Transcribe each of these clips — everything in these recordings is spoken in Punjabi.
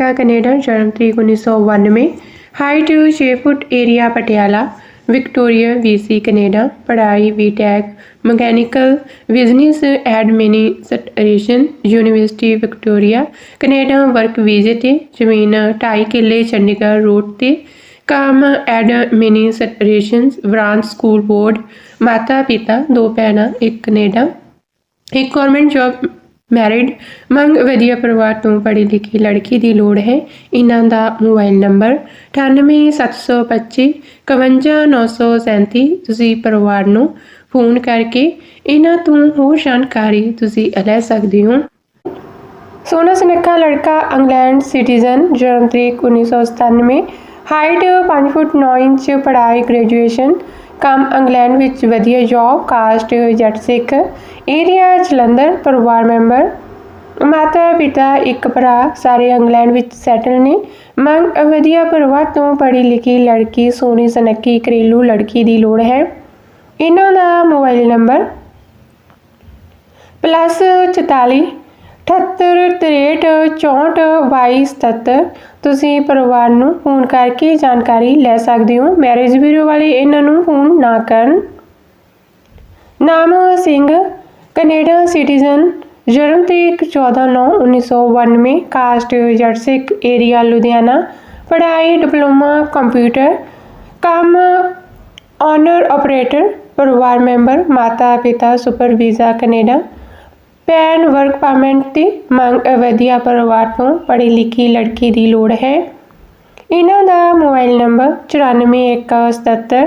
ਸਰਦਾਰ ਲੜਕਾ ਕੈਨੇਡਾ ਜਨਮ ਤਰੀਕ 1992 height 6 feet area Patiala Victoria BC Canada ਪੜ੍ਹਾਈ BTech mechanical business administration university Victoria Canada work ਵੀਜ਼ੇ ਤੇ ਜ਼ਮੀਨ 2.5 ਕਿੱਲੇ ਚੰਡੀਗੜ੍ਹ ਰੋਡ ਤੇ ਕੰਮ ਐਡਮਿਨਿਸਟ੍ਰੇਸ਼ਨ ਬ੍ਰਾਂਚ ਸਕੂਲ ਬੋਰਡ ਮਾਤਾ ਪਿਤਾ ਦੋ ਭੈਣਾਂ ਇੱਕ ਕੈਨੇਡਾ ਇੱਕ ਗਵਰਨਮੈਂਟ ਜੌਬ ਮੈਰਿਡ ਮੰਗ ਵਧੀਆ ਪਰਿਵਾਰ ਤੋਂ ਪੜ੍ਹੀ ਲਿਖੀ ਲੜਕੀ ਦੀ ਲੋੜ ਹੈ। ਇਹਨਾਂ ਦਾ ਮੋਬਾਈਲ ਨੰਬਰ 98725 51937 ਤੁਸੀਂ ਪਰਿਵਾਰ ਨੂੰ ਫੋਨ ਕਰਕੇ ਇਹਨਾਂ ਤੋਂ ਹੋਰ ਜਾਣਕਾਰੀ ਤੁਸੀਂ ਲੈ ਸਕਦੇ ਹੋ। ਸੋਨਾ ਸੁਨੱਖਾ ਲੜਕਾ, ਇੰਗਲੈਂਡ ਸਿਟੀਜ਼ਨ, ਜਨਮ ਤਰੀਕ 1997 ਹਾਈਟ 5 ਫੁੱਟ 9 ਇੰਚ, ਪੜ੍ਹਾਈ ਗ੍ਰੈਜੂਏਸ਼ਨ ਕੰਮ ਇੰਗਲੈਂਡ ਵਿੱਚ ਵਧੀਆ ਜੌਬ ਕਾਸਟ ਜੱਟ ਸਿੱਖ ਏਰੀਆ ਜਲੰਧਰ, ਪਰਿਵਾਰ ਮੈਂਬਰ, ਮਾਤਾ ਪਿਤਾ, ਇੱਕ ਭਰਾ, ਸਾਰੇ ਇੰਗਲੈਂਡ ਵਿੱਚ ਸੈਟਲ ਨੇ। ਮੰਗ, ਵਧੀਆ ਪਰਿਵਾਰ ਤੋਂ ਪੜ੍ਹੀ ਲਿਖੀ ਲੜਕੀ, ਸੋਹਣੀ ਸੁਨੱਖੀ, ਘਰੇਲੂ ਲੜਕੀ ਦੀ ਲੋੜ ਹੈ। ਇਹਨਾਂ ਦਾ ਮੋਬਾਈਲ ਨੰਬਰ ਪਲੱਸ 44 78 63 64 22 77 ਤੁਸੀਂ ਪਰਿਵਾਰ ਨੂੰ ਫੋਨ ਕਰਕੇ ਜਾਣਕਾਰੀ ਲੈ ਸਕਦੇ ਹੋ। ਮੈਰਿਜ ਬਿਊਰੋ ਵਾਲੇ ਇਹਨਾਂ ਨੂੰ ਫੋਨ ਨਾ ਕਰਨ। ਨਾਮ ਸਿੰਘ ਕੈਨੇਡਾ ਸਿਟੀਜ਼ਨ ਜਨਮ ਤਰੀਕ 14/9/1992 ਕਾਸਟ ਜੱਟ ਸਿੱਖ ਏਰੀਆ ਲੁਧਿਆਣਾ। ਪੜ੍ਹਾਈ, ਡਿਪਲੋਮਾ ਕੰਪਿਊਟਰ ਕੰਮ ਓਨਰ ਆਪਰੇਟਰ ਪਰਿਵਾਰ ਮੈਂਬਰ ਮਾਤਾ ਪਿਤਾ ਸੁਪਰਵੀਜ਼ਾ ਕੈਨੇਡਾ ਪੈਨ ਵਰਕ ਪਰਮਿਟ ਤੇ ਮੰਗ ਵਧੀਆ ਪਰਿਵਾਰ ਤੋਂ ਪੜ੍ਹੀ ਲਿਖੀ ਲੜਕੀ ਦੀ ਲੋੜ ਹੈ। ਇਹਨਾਂ ਦਾ ਮੋਬਾਈਲ ਨੰਬਰ 9417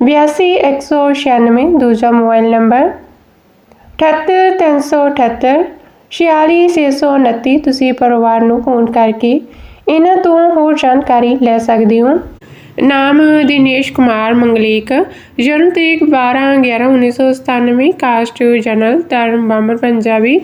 82196 ਦੂਜਾ ਮੋਬਾਈਲ ਨੰਬਰ 78378 46629 ਤੁਸੀਂ ਪਰਿਵਾਰ ਨੂੰ ਫੋਨ ਕਰਕੇ ਇਹਨਾਂ ਤੋਂ ਹੋਰ ਜਾਣਕਾਰੀ ਲੈ ਸਕਦੇ ਹੋ। ਨਾਮ ਦਿਨੇਸ਼ ਕੁਮਾਰ ਮੰਗਲੀਕ, ਜਨਮ ਤਰੀਕ 12/11/1997 ਕਾਸਟ ਜਨਰਲ, ਧਰਮ ਬਾਮਰ ਪੰਜਾਬੀ,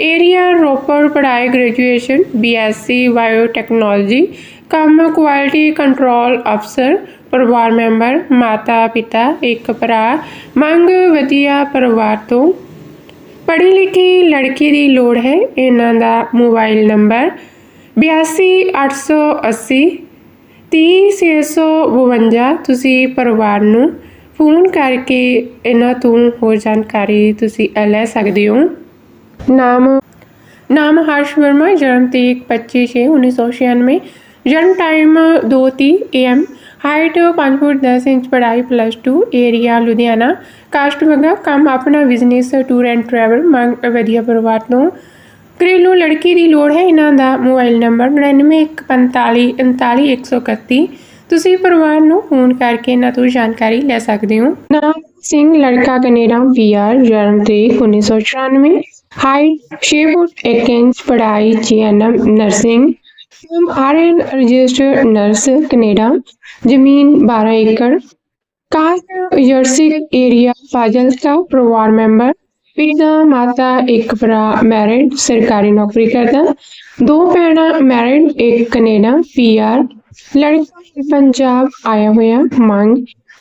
ਏਰੀਆ ਰੋਪੜ, ਪੜ੍ਹਾਈ, ਗ੍ਰੈਜੂਏਸ਼ਨ, ਬੀਐਸਸੀ, ਬਾਇਓਟੈਕਨੋਲੋਜੀ, ਕੰਮ ਕੁਆਲਿਟੀ ਕੰਟਰੋਲ ਅਫਸਰ, ਪਰਿਵਾਰ ਮੈਂਬਰ, ਮਾਤਾ, ਪਿਤਾ, ਇੱਕ ਭਰਾ, ਮੰਗ ਵਧੀਆ ਪਰਿਵਾਰ ਤੋਂ। ਪੜ੍ਹੀ ਲਿਖੀ ਲੜਕੀ ਦੀ ਲੋੜ ਹੈ, ਇਹਨਾਂ ਦਾ ਮੋਬਾਈਲ ਨੰਬਰ 82880 30652 ਤੁਸੀਂ ਪਰਿਵਾਰ ਨੂੰ ਫੋਨ ਕਰਕੇ ਇਹਨਾਂ ਤੋਂ ਹੋਰ ਜਾਣਕਾਰੀ ਤੁਸੀਂ ਲੈ ਸਕਦੇ ਹੋ। ਨਾਮ ਨਾਮ ਹਰਸ਼ ਵਰਮਾ, ਜਨਮ ਤਰੀਕ 25/6/1996 ਜਨਮ time 2:30 AM height 5 feet 10 inch, ਪੜ੍ਹਾਈ ਪਲੱਸ 2 ਏਰੀਆ ਲੁਧਿਆਣਾ, ਕਾਸਟ ਵਗਾ, ਕੰਮ ਆਪਣਾ ਬਿਜ਼ਨਸ ਟੂਰ ਐਂਡ ਟਰੈਵਲ ਮੰਗ, ਵਧੀਆ ਪਰਿਵਾਰ ਤੋਂ ਘਰੇਲੂ ਲੜਕੀ ਦੀ ਲੋੜ ਹੈ। ਇਹਨਾਂ ਦਾ ਮੋਬਾਈਲ ਨੰਬਰ 9915439131 ਤੁਸੀਂ ਪਰਿਵਾਰ ਨੂੰ ਫੋਨ ਕਰਕੇ ਇਹਨਾਂ ਤੋਂ ਜਾਣਕਾਰੀ ਲੈ ਸਕਦੇ ਹੋ। ਨਾਮ ਸਿੰਘ, ਲੜਕਾ ਕੈਨੇਡਾ, ਵੀਆਰ, ਜਨਮ ਤਰੀਕ 1994 ਹਾਈਟ 6 ਫੁੱਟ 1 ਇੰਚ, ਪੜ੍ਹਾਈ ਜੀਐਨਐਮ ਨਰਸਿੰਗ। ਫਰਮ ਆਰਐਨ ਰਜਿਸਟਰਡ ਨਰਸ ਕੈਨੇਡਾ। ਜ਼ਮੀਨ 12 ਏਕੜ। ਕਾਸਟ ਜਰਸੀ ਏਰੀਆ ਫਾਜ਼ਿਲਕਾ, ਪਰਿਵਾਰ ਮੈਂਬਰ। ਪਿਤਾ ਮਾਤਾ, ਇੱਕ ਭਰਾ ਮੈਰਿਡ ਸਰਕਾਰੀ ਨੌਕਰੀ ਕਰਦਾ। ਦੋ ਭੈਣਾਂ ਮੈਰਿਡ ਇੱਕ ਕੈਨੇਡਾ ਪੀਆਰ ਲੜਕਾ ਪੰਜਾਬ ਆਇਆ ਹੋਇਆ, ਮੰਗ।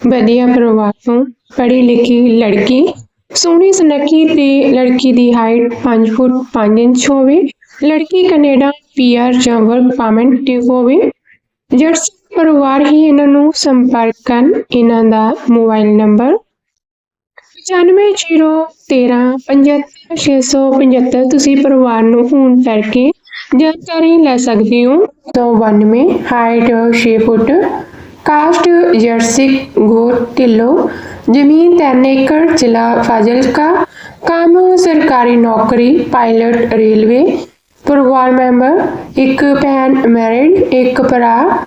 ਵਧੀਆ ਪਰਿਵਾਰ ਤੋਂ ਪੜ੍ਹੀ ਲਿਖੀ ਲੜਕੀ। ਸੋਹਣੀ ਸੁਨੱਖੀ ਤੇ ਲੜਕੀ ਦੀ ਹਾਈਟ 5 ਫੁੱਟ 5 ਇੰਚ ਹੋਵੇ। ਲੜਕੀ ਕੈਨੇਡਾ ਪੀਆਰ ਜਾਂ ਵਰਕ ਪਰਮਿਟ ਤੇ ਹੋਵੇ। ਜਰਸੀ ਪਰਿਵਾਰ ਹੀ ਇਹਨਾਂ ਨੂੰ ਸੰਪਰਕ ਕਰਨ, ਇਹਨਾਂ ਦਾ ਮੋਬਾਈਲ ਨੰਬਰ 9501375675 ਤੁਸੀਂ ਪਰਿਵਾਰ ਨੂੰ ਫੋਨ ਕਰਕੇ ਜਾਣਕਾਰੀ ਲੈ ਸਕਦੇ ਹੋ 192 ਹਾਈਟ 6 ਫੁੱਟ ਕਾਸਟ ਜਰਸਿਕ ਗੋਤ ਢਿੱਲੋਂ ਜ਼ਮੀਨ 3 ਏਕੜ ਜ਼ਿਲ੍ਹਾ ਫਾਜ਼ਿਲਕਾ ਕੰਮ ਸਰਕਾਰੀ ਨੌਕਰੀ ਪਾਇਲਟ ਰੇਲਵੇ ਪਰਿਵਾਰ ਮੈਂਬਰ ਇੱਕ ਭੈਣ ਮੈਰਿਡ ਇੱਕ ਭਰਾ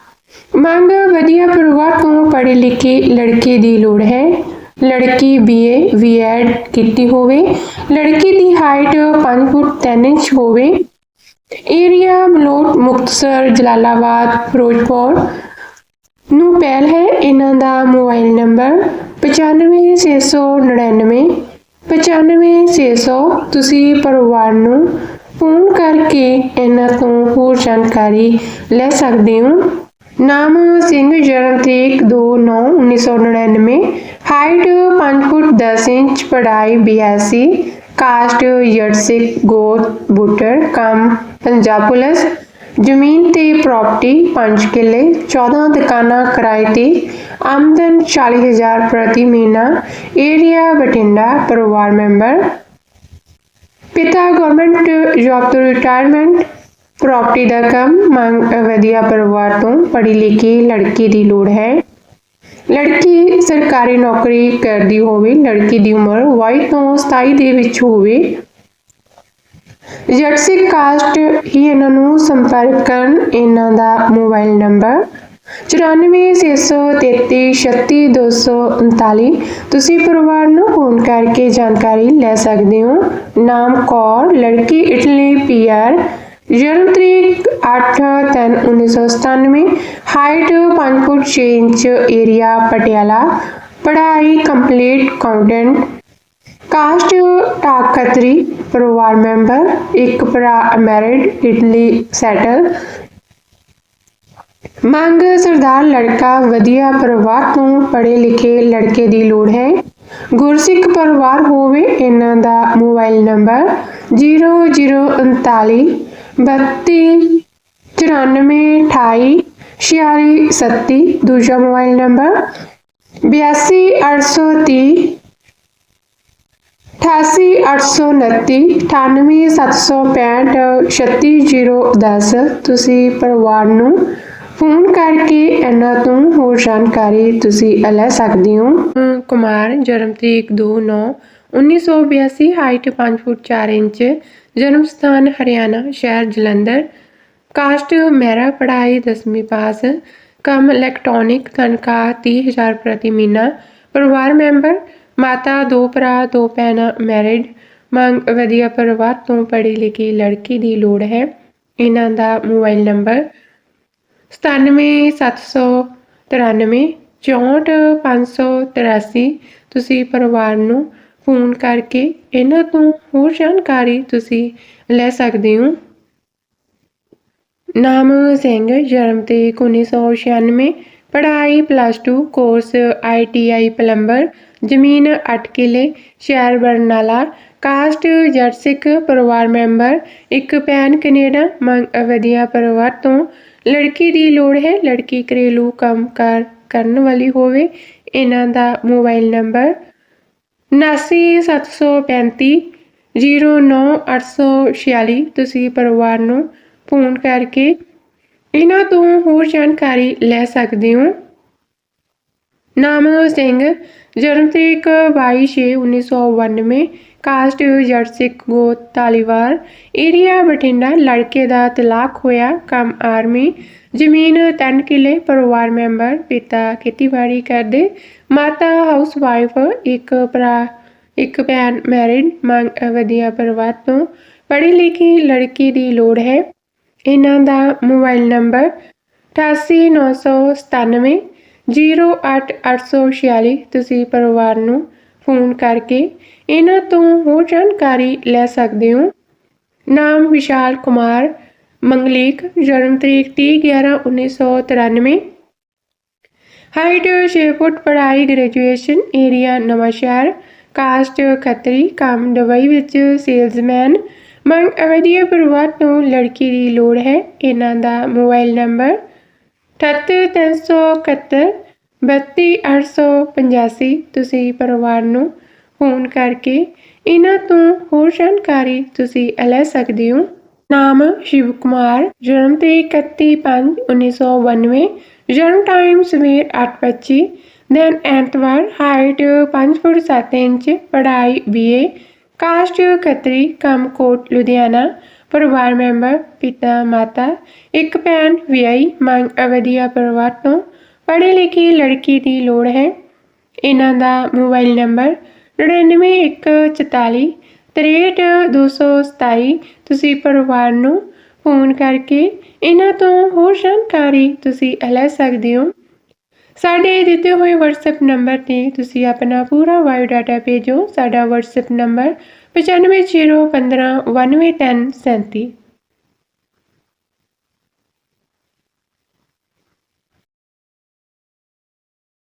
ਮੰਗ ਵਧੀਆ ਪਰਿਵਾਰ ਤੋਂ ਪੜ੍ਹੇ ਲਿਖੇ ਲੜਕੇ ਦੀ ਲੋੜ ਹੈ ਲੜਕੀ ਬੀਏ ਬੀਐਡ ਕੀਤੀ ਹੋਵੇ। ਲੜਕੀ ਦੀ ਹਾਈਟ 5 ਫੁੱਟ 3 ਇੰਚ ਹੋਵੇ। ਏਰੀਆ ਮਲੋਟ ਮੁਕਤਸਰ, ਜਲਾਲਾਬਾਦ, ਫਿਰੋਜ਼ਪੁਰ ਨੂੰ ਪਹਿਲ ਹੈ। ਇਹਨਾਂ ਦਾ ਮੋਬਾਈਲ ਨੰਬਰ 95699 95600 ਤੁਸੀਂ ਪਰਿਵਾਰ ਨੂੰ ਫੋਨ ਕਰਕੇ ਇਹਨਾਂ ਤੋਂ ਹੋਰ ਜਾਣਕਾਰੀ ਲੈ ਸਕਦੇ ਹੋ। ਨਾਮ ਸਿੰਘ, ਜਨਮ ਤਰੀਕ 2/9/1999 ਹਾਈਟ 5 ਫੁੱਟ 10 ਇੰਚ ਪੜ੍ਹਾਈ ਬੀਐਸਸੀ ਕਾਸਟ ਜਰਸਿਕ ਗੋਤ ਬੁੱਟਰ ਕੰਮ ਪੰਜਾਬ ਪੁਲਿਸ ਜ਼ਮੀਨ ਤੇ ਪ੍ਰਾਪਰਟੀ 5 ਕਿੱਲੇ 14 ਦੁਕਾਨਾਂ ਕਿਰਾਏ ਤੇ ਆਮਦਨ 40000 ਪ੍ਰਤੀ ਮਹੀਨਾ ਏਰੀਆ ਬਠਿੰਡਾ ਪਰਿਵਾਰ ਮੈਂਬਰ ਪਿਤਾ ਗਵਰਨਮੈਂਟ ਜੌਬ ਤੋਂ ਰਿਟਾਇਰਮੈਂਟ ਪ੍ਰਾਪਰਟੀ ਦਾ ਕੰਮ ਮੰਗ ਵਧੀਆ ਪਰਿਵਾਰ ਤੋਂ ਪੜ੍ਹੀ ਲਿਖੀ ਲੜਕੀ ਦੀ ਲੋੜ ਹੈ ਲੜਕੀ ਸਰਕਾਰੀ ਨੌਕਰੀ ਕਰਦੀ ਹੋਵੇ, ਲੜਕੀ ਦੀ ਉਮਰ 22 ਤੋਂ 27 ਦੇ ਵਿੱਚ ਹੋਵੇ। ਜਰਸੀ ਕਾਸਟ ਹੀ ਇਹਨਾਂ ਨੂੰ ਸੰਪਰਕ ਕਰਨ ਇਹਨਾਂ ਦਾ ਮੋਬਾਈਲ ਨੰਬਰ 9463336239 ਤੁਸੀਂ ਪਰਿਵਾਰ ਨੂੰ ਫੋਨ ਕਰਕੇ ਜਾਣਕਾਰੀ ਲੈ ਸਕਦੇ ਹੋ। ਨਾਮ ਕੌਰ, ਲੜਕੀ ਇਟਲੀ ਪੀਆਰ ਜਨਮ ਤਰੀਕ 8/3/1997 height 5 feet 6 inch area Patiala, ਪੜ੍ਹਾਈ ਕੰਪਲੀਟ ਅਕਾਊਂਟੈਂਟ ਕਾਸਟ ਟਾਕ ਖੱਤਰੀ ਪਰਿਵਾਰ ਮੈਂਬਰ, ਇੱਕ ਭਰਾ ਅਮੈਰਿਡ ਇਟਲੀ ਸੈਟਲ ਮੰਗ, ਸਰਦਾਰ ਲੜਕਾ ਵਧੀਆ ਪਰਿਵਾਰ ਤੋਂ ਪੜ੍ਹੇ ਲਿਖੇ ਲੜਕੇ ਦੀ ਲੋੜ ਹੈ। ਗੁਰਸਿੱਖ ਪਰਿਵਾਰ ਹੋਵੇ, ਇਹਨਾਂ ਦਾ ਮੋਬਾਈਲ ਨੰਬਰ 0039 32 94 28 46 37 ਦੂਜਾ ਮੋਬਾਈਲ ਨੰਬਰ 82 830 8829 98765 36010 ਤੁਸੀਂ ਪਰਿਵਾਰ ਨੂੰ ਫੋਨ ਕਰਕੇ ਇਹਨਾਂ ਤੋਂ ਹੋਰ ਜਾਣਕਾਰੀ ਤੁਸੀਂ ਲੈ ਸਕਦੇ ਹੋ। ਕੁਮਾਰ, ਜਨਮ ਤਰੀਕ 2/9 1982 ਹਾਈਟ 5 ਫੁੱਟ 4 ਇੰਚ, ਜਨਮ ਸਥਾਨ ਹਰਿਆਣਾ, ਸ਼ਹਿਰ ਜਲੰਧਰ ਕਾਸਟ ਮੇਰਾ ਪੜ੍ਹਾਈ 10ਵੀਂ ਪਾਸ, ਕੰਮ ਇਲੈਕਟ੍ਰੋਨਿਕ ਤਨਖਾਹ 30000 ਪ੍ਰਤੀ ਮਹੀਨਾ, ਪਰਿਵਾਰ ਮੈਂਬਰ, ਮਾਤਾ, ਦੋ ਭਰਾ, ਦੋ ਭੈਣਾਂ, ਮੈਰਿਡ, ਮੰਗ ਵਧੀਆ ਪਰਿਵਾਰ ਤੋਂ ਪੜ੍ਹੀ ਲਿਖੀ ਲੜਕੀ ਦੀ ਲੋੜ ਹੈ। ਇਹਨਾਂ ਦਾ ਮੋਬਾਈਲ ਨੰਬਰ 9779 64583 ਤੁਸੀਂ ਪਰਿਵਾਰ ਨੂੰ ਫੋਨ ਕਰਕੇ ਇਹਨਾਂ ਤੋਂ ਹੋਰ ਜਾਣਕਾਰੀ ਤੁਸੀਂ ਲੈ ਸਕਦੇ ਹੋ। ਨਾਮ ਸਿੰਘ, ਜਨਮ ਤੇ 1996 ਪੜ੍ਹਾਈ ਪਲੱਸ 2 ਕੋਰਸ ਆਈਟੀਆਈ ਪਲੰਬਰ ਜ਼ਮੀਨ 8 ਕਿੱਲੇ, ਸ਼ਹਿਰ ਬਰਨਾਲਾ ਕਾਸਟ ਜੱਟ ਸਿੱਖ ਪਰਿਵਾਰ ਮੈਂਬਰ ਇੱਕ ਪੈਨ ਕੈਨੇਡਾ ਵਧੀਆ ਪਰਿਵਾਰ ਤੋਂ, ਲੜਕੀ ਦੀ ਲੋੜ ਹੈ, ਲੜਕੀ ਘਰੇਲੂ ਕੰਮ ਕਾਰ ਕਰਨ ਵਾਲੀ ਹੋਵੇ, ਇਹਨਾਂ ਦਾ ਮੋਬਾਈਲ ਨੰਬਰ 79735 09846 ਤੁਸੀਂ ਪਰਿਵਾਰ ਨੂੰ ਫੋਨ ਕਰਕੇ ਇਹਨਾਂ ਤੋਂ ਹੋਰ ਜਾਣਕਾਰੀ ਲੈ ਸਕਦੇ ਹੋ। ਨਾਮ ਸਿੰਘ, ਜਨਮ ਤਰੀਕ 22/6/1992 ਕਾਸਟ ਜੱਟ ਸਿੱਖ ਗੋਤ ਤਾਲੀਵਾਰ ਏਰੀਆ ਬਠਿੰਡਾ, ਲੜਕੇ ਦਾ ਤਲਾਕ ਹੋਇਆ, ਕੰਮ ਆਰਮੀ, ਜ਼ਮੀਨ 3 ਕਿੱਲੇ, ਪਰਿਵਾਰ ਮੈਂਬਰ, ਪਿਤਾ ਖੇਤੀਬਾੜੀ ਕਰਦੇ, ਮਾਤਾ ਹਾਊਸ ਵਾਈਫ ਇੱਕ ਭਰਾ, ਇੱਕ ਭੈਣ ਮੈਰਿਡ ਵਧੀਆ ਪਰਿਵਾਰ ਤੋਂ, ਪੜ੍ਹੀ ਲਿਖੀ ਲੜਕੀ ਦੀ ਲੋੜ ਹੈ। ਇਹਨਾਂ ਦਾ ਮੋਬਾਈਲ ਨੰਬਰ 88997 08846 ਤੁਸੀਂ ਪਰਿਵਾਰ ਨੂੰ ਫੋਨ ਕਰਕੇ ਇਹਨਾਂ ਤੋਂ ਹੋਰ ਜਾਣਕਾਰੀ ਲੈ ਸਕਦੇ ਹੋ। ਨਾਮ ਵਿਸ਼ਾਲ ਕੁਮਾਰ, ਮੰਗਲੀਕ, ਜਨਮ ਤਰੀਕ 30/11/1993 ਹਾਈਟ 6 ਫੁੱਟ, ਪੜ੍ਹਾਈ, ਗ੍ਰੈਜੂਏਸ਼ਨ, ਏਰੀਆ ਨਵਾਂ ਸ਼ਹਿਰ ਕਾਸਟ ਖੱਤਰੀ, ਕੰਮ ਦੁਬਈ ਵਿੱਚ ਸੇਲਜ਼ਮੈਨ ਮੰਗ ਅਵਧੀਆ ਪਰਿਵਾਰ ਤੋਂ ਲੜਕੀ ਦੀ ਲੋੜ ਹੈ। ਇਹਨਾਂ ਦਾ ਮੋਬਾਈਲ ਨੰਬਰ 78371 32885 ਤੁਸੀਂ ਪਰਿਵਾਰ ਨੂੰ ਫੋਨ ਕਰਕੇ ਇਹਨਾਂ ਤੋਂ ਹੋਰ ਜਾਣਕਾਰੀ ਤੁਸੀਂ ਲੈ ਸਕਦੇ ਹੋ। ਨਾਮ ਸ਼ਿਵ ਕੁਮਾਰ ਜਨਮ ਤੇ 31/5/1992 ਜਨਮ ਟਾਈਮ ਸਵੇਰ 8:25 ਦਿਨ ਐਤਵਾਰ ਹਾਈਟ 5 ਫੁੱਟ 7 ਇੰਚ, ਪੜ੍ਹਾਈ ਬੀਏ ਕਾਸਟ ਖੱਤਰੀ ਕੰਮਕੋਟ, ਲੁਧਿਆਣਾ, ਪਰਿਵਾਰ ਮੈਂਬਰ, ਪਿਤਾ, ਮਾਤਾ, ਇੱਕ ਭੈਣ, ਵਿਆਹੀ, ਮੰਗ ਅਵਧੀਆ ਪਰਿਵਾਰ ਤੋਂ ਪੜ੍ਹੀ ਲਿਖੀ ਲੜਕੀ ਦੀ ਲੋੜ ਹੈ। ਇਹਨਾਂ ਦਾ ਮੋਬਾਈਲ ਨੰਬਰ 99144 63227 ਤੁਸੀਂ ਪਰਿਵਾਰ ਨੂੰ ਫੋਨ ਕਰਕੇ ਇਹਨਾਂ ਤੋਂ ਹੋਰ ਜਾਣਕਾਰੀ ਤੁਸੀਂ ਲੈ ਸਕਦੇ ਹੋ। ਸਾਡੇ ਦਿੱਤੇ ਹੋਏ WhatsApp ਨੰਬਰ ਤੇ ਤੁਸੀਂ ਆਪਣਾ ਪੂਰਾ ਬਾਇਓ ਡਾਟਾ ਭੇਜੋ। ਸਾਡਾ WhatsApp ਨੰਬਰ 9501591037